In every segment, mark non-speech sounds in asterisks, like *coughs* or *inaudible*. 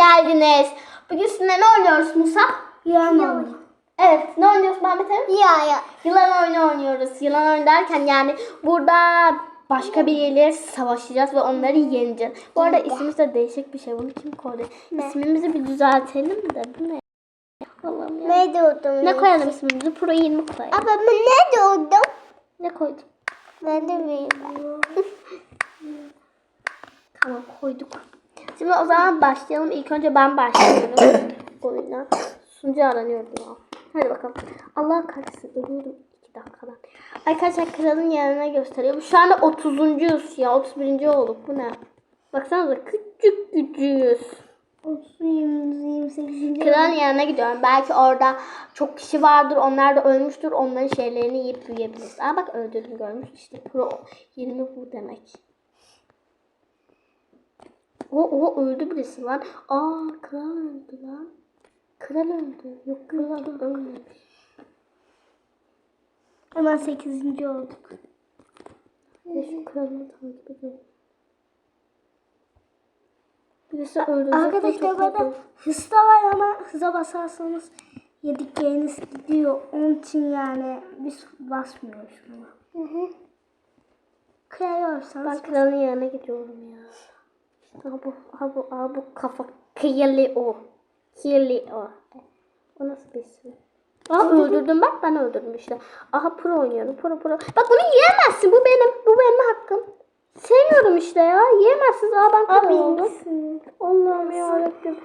geldiniz. Bugün sizinle ne oynuyoruz Musa? Yılan oyunu. Evet, ne oynuyoruz Mehmet Emin? Ya ya. Yılan oyunu oynuyoruz. Yılan oyunu derken yani burada başka biriyle savaşacağız ve onları yeneceğiz. Bu arada ismimiz de değişik bir şey. Bunu kim koydu? İsmimizi bir düzeltelim de. Bu ne? Allah'ım ya. Ne diyordum? Ne koyalım ismimizi? Pro 20 koyalım. Ama ben ne diyordum? Ne koydum? Ben de bilmiyorum. *laughs* Tamam koyduk. Şimdi o zaman başlayalım. İlk önce ben başlıyorum oyuna. Sunucu aranıyor ya. Hadi bakalım. Allah kahretsin ölüyorum 2 dakikadan. Arkadaşlar kralın yanına gösteriyorum. Şu anda 30. ya 31. olduk. Bu ne? Baksanıza küçük küçüğüz. 30, 20, 28. Kralın yanına gidiyorum. Belki orada çok kişi vardır. Onlar da ölmüştür. Onların şeylerini yiyip büyüyebiliriz. Aa bak öldürdüm görmüş. İşte pro 20 bu demek. O o öldü birisi lan. Aa kral öldü lan. Kral öldü. Yok kral ölmemiş. Hemen 8. olduk. Ya şu kralını takip edelim. Birisi öldü. Arkadaşlar burada hız da var ama hıza basarsanız yedikleriniz gidiyor. Onun için yani biz basmıyoruz şuna. Hı hı. Kıyıyorsanız Ben kralın yanına gidiyorum ya. Ha bu, ha bu, ha bu kafa kıyılı o. Kirli o. O nasıl bir isim? Aa öldürdüm bak ben öldürdüm işte. Aha pro oynuyorum pro pro. Bak bunu yiyemezsin bu benim bu benim hakkım. Sevmiyorum işte ya yiyemezsiniz. Aa ben pro oldum. Allah'ım yarabbim.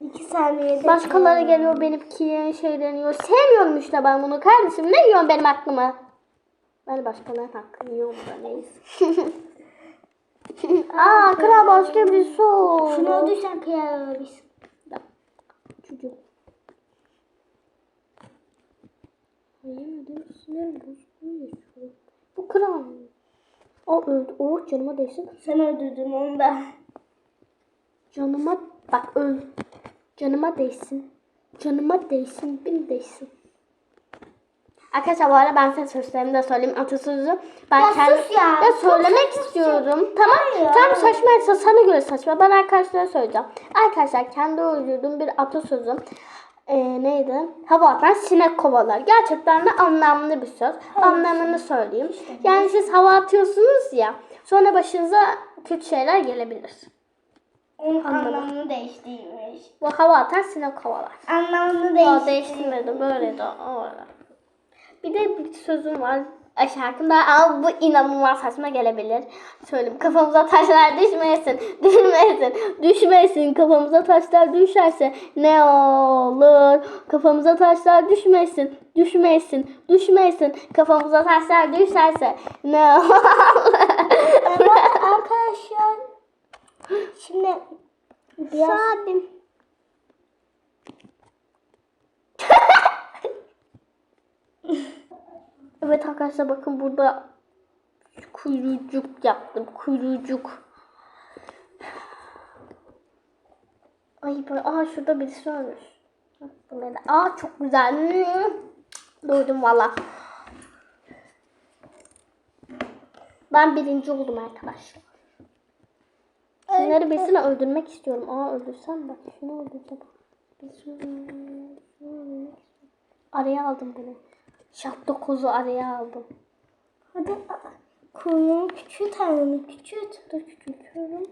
2 saniyede. Başkaları geliyor benim ki şeylerini yiyor. Sevmiyorum işte ben bunu kardeşim. Ne yiyorsun benim hakkımı? Ben başkalarının hakkını yiyorum da neyse. *laughs* Aa kral başka bir su. Şunu öldürsen kıyarız. Çocuk. Yemedim. Sinirim bozukluğu yaşıyor. Bu kral? O öldü. O canıma değsin. Sen öldürdün onu da. Canıma bak öl. Canıma değsin. Canıma değsin. Bin değsin. Arkadaşlar bu arada ben size sözlerimi de söyleyeyim atasözü. Ben Ya kendim sus ya. Ya söylemek istiyorum. Tamam. ya. Tam saçmaysa sana göre saçma. Ben arkadaşlara söyleyeceğim. Arkadaşlar kendi uydurduğum bir atasözü. Ee, neydi? Hava atan sinek kovalar. Gerçekten de anlamlı bir söz. Anlamını söyleyeyim. Yani siz hava atıyorsunuz ya. Sonra başınıza kötü şeyler gelebilir. Onun Anladım. anlamını değiştirmiş. Bu hava atan sinek kovalar. Anlamını değiştirmiş. değiştirmedim. Böyle de öyle. Bir de bir sözüm var. Şarkımda al bu inanılmaz saçma gelebilir. Söyleyeyim. Kafamıza taşlar düşmesin. *laughs* Düşmesin. Düşmesin. Kafamıza taşlar düşerse ne olur? Kafamıza taşlar düşmesin. Düşmesin. Düşmesin. Kafamıza taşlar düşerse ne *laughs* olur? Evet arkadaşlar. Şimdi biraz Sabim. *laughs* *laughs* evet arkadaşlar bakın burada kuyrucuk yaptım. Kuyrucuk. Ay böyle aa şurada birisi ölmüş. Bu ne de? Aa çok güzel. Doydum valla. Ben birinci oldum arkadaşlar. Şunları birisini öldürmek istiyorum. Aa öldürsem bak. Şunu öldürsem. Araya aldım bunu. Şah dokuzu araya aldım. hadi kuyruğunu küçült halini küçült. Dur küçültüyorum.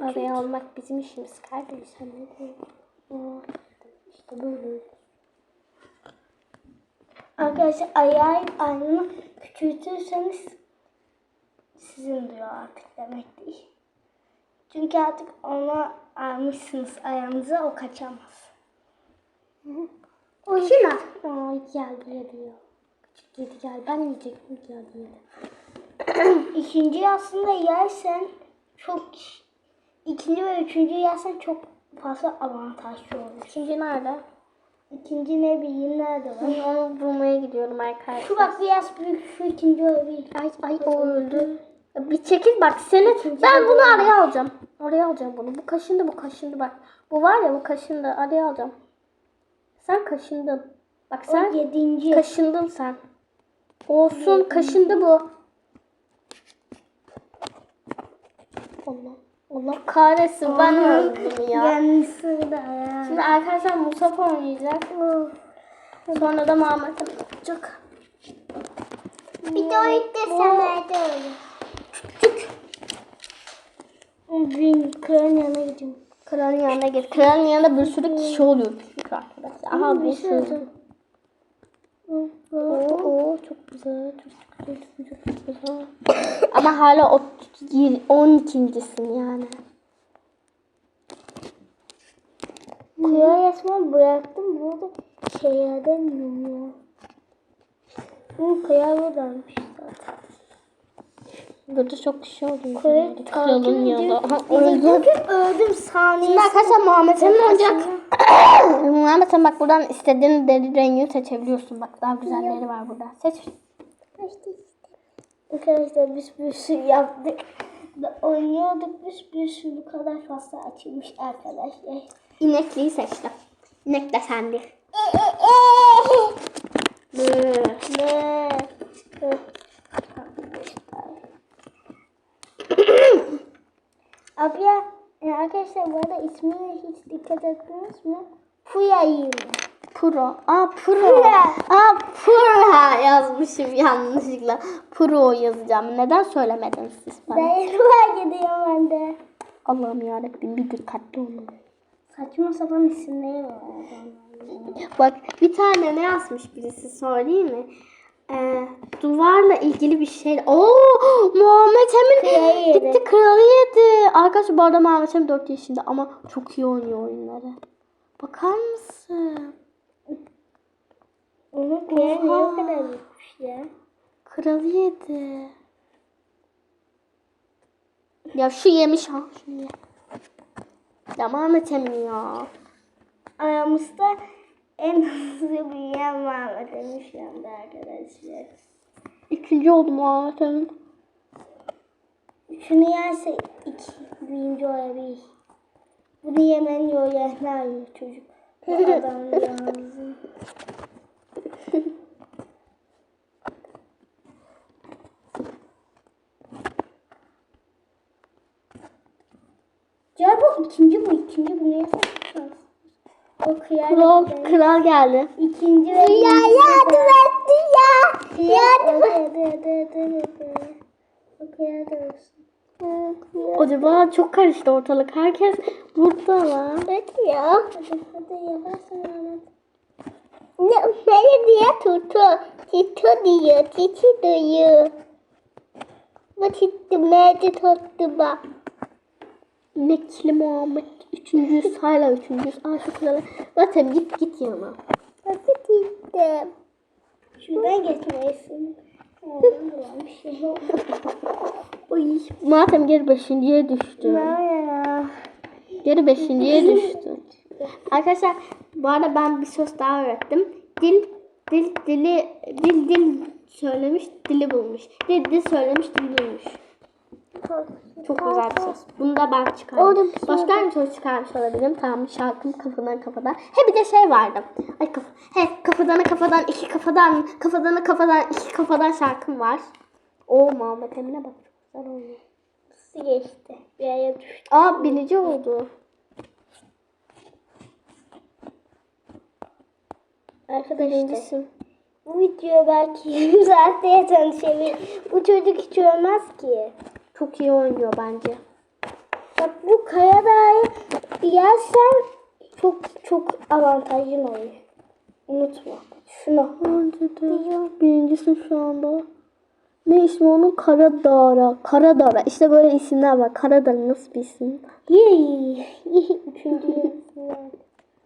Araya almak bizim işimiz kardeşim. Sen ne diyorsun? İşte böyle. Arkadaşlar ayağı aynını küçültürseniz sizin diyor artık demek değil. Çünkü artık ona almışsınız ayağınıza o kaçamaz. O kim Aa gel buraya diyor. Küçük kedi gel. Ben yiyecektim gel diye. *clears throat* İkinci aslında yersen çok ikinci ve üçüncü yersen çok fazla avantajlı olur. İkinci nerede? İkinci ne bileyim nerede var? Onu bulmaya gidiyorum arkadaşlar. Şu bak biraz büyük şu ikinci bir. Ay ay o öldü. Bir çekil bak seni. Ben bunu araya alacağım. Araya alacağım bunu. Bu kaşındı bu kaşındı bak. Bu var ya bu kaşındı. Araya alacağım. Sen kaşındın. Bak Sen sen yedinci. kaşındın sen. Olsun kaşındı bu. Allah. Allah kahretsin ben öldüm ya. Ya. Şimdi arkadaşlar Mustafa oynayacak. Sonra da Muhammed olacak. Bir de o de öyle. Bin kralın yanına gidiyorum. Kralın yanına git. Kralın yanında bir sürü kişi oluyor çünkü arkadaşlar. Aha bir sürü. Oo, çok güzel. Çok güzel. Çok güzel. Çok güzel. Ama hala o 12.sin yani. Kıyar resmen bıraktım. Burada şeylerden yiyorum ya. Hı, kıyar buradaymış. Burada çok kişi oluyor. Kıyar Kralın yanında. Öldüm. öldü. Öldüm saniye. Şimdi arkadaşlar Muhammed Emin olacak. *coughs* Muhammed sen bak buradan istediğin deri rengini seçebiliyorsun. Bak daha güzelleri var burada. Seç. Arkadaşlar biz bir sürü yaptık. Oynuyorduk biz bir sürü bu kadar fazla açılmış arkadaşlar. İnekliği seçtim. İnek de sende. Ne? Abi ya e, arkadaşlar bu arada ismine hiç dikkat ettiniz mi? Puyayım. Pro. Aa pro. Pura. Aa pro yazmışım yanlışlıkla. Pro yazacağım. Neden söylemediniz siz bana? Dayanıma gidiyorum ben de. Allah'ım yarabbim bir dikkatli olun. Saçma sapan isimleri var. Bak bir tane ne yazmış birisi söyleyeyim mi? Ee, duvarla ilgili bir şey. Oo Muhammed Emin Kralı gitti kralı yedi. Arkadaşlar bu arada Muhammed Emin 4 yaşında ama çok iyi oynuyor oyunları. Bakar mısın? Onun kıyar niye büyükmüş ya? Kralı yedi. Ya şu yemiş ha. Şunu ye. Muhammed Emin ya. Aramızda en hızlı büyüyen Muhammed Emin şu anda arkadaşlar. Üçüncü oldu Muhammed Emin. Şunu yerse iki birinci olabilir. Bunu yemen yoğurlar yiyor çocuk. Bu *laughs* adam lazım. Ya bu ikinci bu ikinci bu neye saçmalıyorsun? O. Kral, kral geldi. İkinci ve Ya yardım etti ya. Yardım etti. O kıyar da olsun. Acaba çok karıştı ortalık. Herkes burada lan. Evet ya. Hadi hadi yaparsın Ahmet. Ne, ne diye tutu? Tutu diyor, tutu diyor. Bu tutu meyde tuttu bak. Nekli Muhammed. Üçüncüyüz. Hala üçüncüyüz. Aa şu kralı. Zaten git git yana. Nasıl tuttum? Şuradan geçmeyesin. Dolanmış. Oy. Madem geri beşinciye düştü. Geri beşinciye düştü. Arkadaşlar bu arada ben bir söz daha öğrettim. Dil dil dili dil dil söylemiş dili bulmuş. Dil dil söylemiş dili bulmuş. Çok güzel bir söz. Bunu da ben çıkardım. şey Başka bir söz çıkarmış olabilirim. Tamam şarkım kafadan kafadan. He bir de şey vardı. Ay kaf He kafadan kafadan iki kafadan kafadan kafadan iki kafadan şarkım var. O Muhammed Emine bak güzel oynuyor. Nasıl geçti? Bir aya düştü. Aa birinci oldu. Arkadaşlar bu video belki 20 saatte tanışabilir. Bu çocuk hiç ölmez ki. Çok iyi oynuyor bence. Bak bu kaya dağı yersen çok çok avantajın olur. Unutma. Şunu. Birincisi şu anda. Ne ismi onun? Karadara. Karadara. İşte böyle isimler var. Karadara nasıl bir isim? Yey. *laughs* Üçüncü.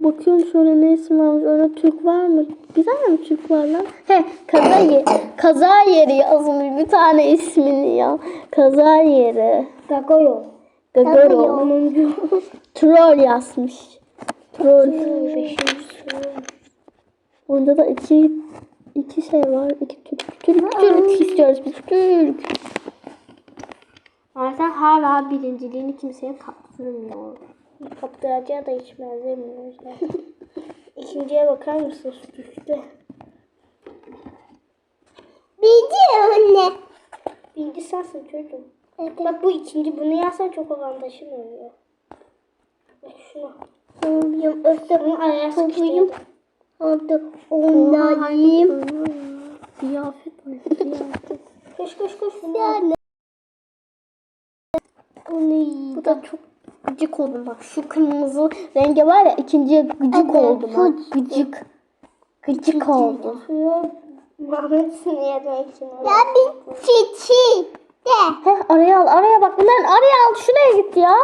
Bakıyorum şöyle ne isim varmış. Öyle Türk var mı? Bir tane mi Türk var lan? He kaza, ye kaza yeri yazmış bir tane ismini ya. Kaza yeri. Gagoyo. Onuncu. *laughs* Troll yazmış. Troll. Onda da iki iki şey var. İki Türk. Türk, Türk istiyoruz biz. Türk. Ama sen hala birinciliğini kimseye kaptırmıyor. Kaptıracağı da hiç benzemiyor. *laughs* İkinciye bakar mısın? Düştü. Bilgi anne. Bilgi sensin çocuğum. Evet. Bak bu ikinci. Bunu yersen çok avantajın oluyor. Bak. Koyayım. Öyle Bunu araya sıkıştırdım. Hadi onlayayım. Kıyafet var. Kıyafet. Koş koş koş. Yani. Onu yiyeyim. Bu da çok gıcık oldum bak. Şu kırmızı rengi var ya ikinciye gıcık Evet, oldum bak. Gıcık. Gıcık oldum. Mahmut yemek için. Ya bir çiçi. De. Heh, araya al araya bak bunların araya al şuraya git ya.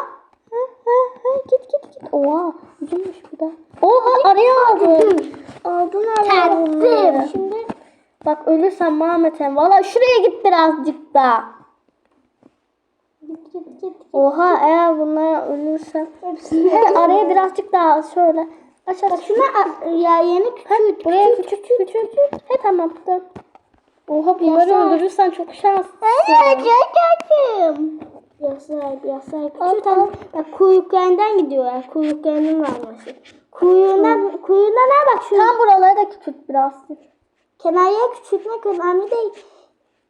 Heh, heh, heh, git git git. Oha uzunmuş bu da. Oha araya aldın. Aldın araya bunları. Şimdi Bak ölürsen Mehmet'im. Valla şuraya git birazcık da. Git git git. Oha eğer bunlara ölürsen. Hepsini. He, araya birazcık daha şöyle. Aç aç. Şuna ya yeni küçük. Buraya küçük küçük küçük. He tamam dön. Oha bunları Yasak. öldürürsen çok şanslısın. Hadi çocuğum. Yasak yasak. Al, al. Bak kuyruklarından gidiyor ya. Kuyruklarının varması. Kuyruğundan, kuyruğundan bak şu. Tam buraları da küçült biraz. Kenarıya küçültmek önemli değil.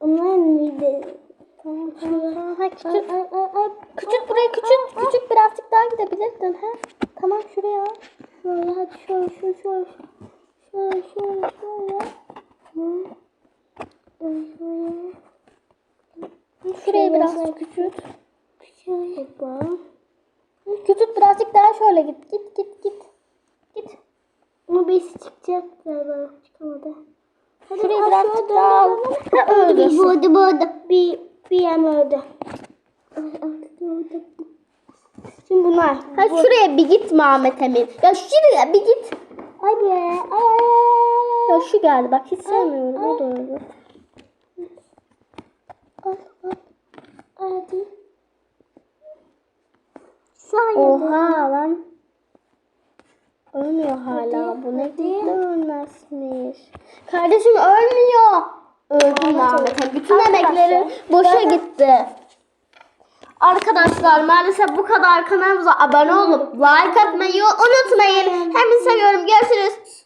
Onların. Tamam küçült. Küçült burayı küçült. Küçült birazcık daha gidebilirdin. Ha? Tamam şuraya. Şöyle hadi şöyle şöyle şöyle. Şöyle şöyle şöyle. Şöyle. Şurayı biraz bak. Küçült birazcık daha şöyle git. Git git git. Git. Ama birisi çıkacak galiba. Çıkamadı. Şurayı birazcık daha al. Ha öldü. Burada burada. Bir, bir yan öldü. Şimdi bunlar. Ha şuraya bir git Mehmet Emin. Ya şuraya bir git. Ay. Ya şu geldi bak hiç sevmiyorum o da öyle. Al al. Hadi. Sayın. Oha lan. Ölmüyor hala. Hadi, Bu ne hadi. gitti ölmezmiş. Kardeşim ölmüyor. Öldü Mehmet. Bütün emekleri boşa gitti. Arkadaşlar maalesef bu kadar kanalımıza abone olup like atmayı unutmayın. Hepinizi seviyorum. Görüşürüz.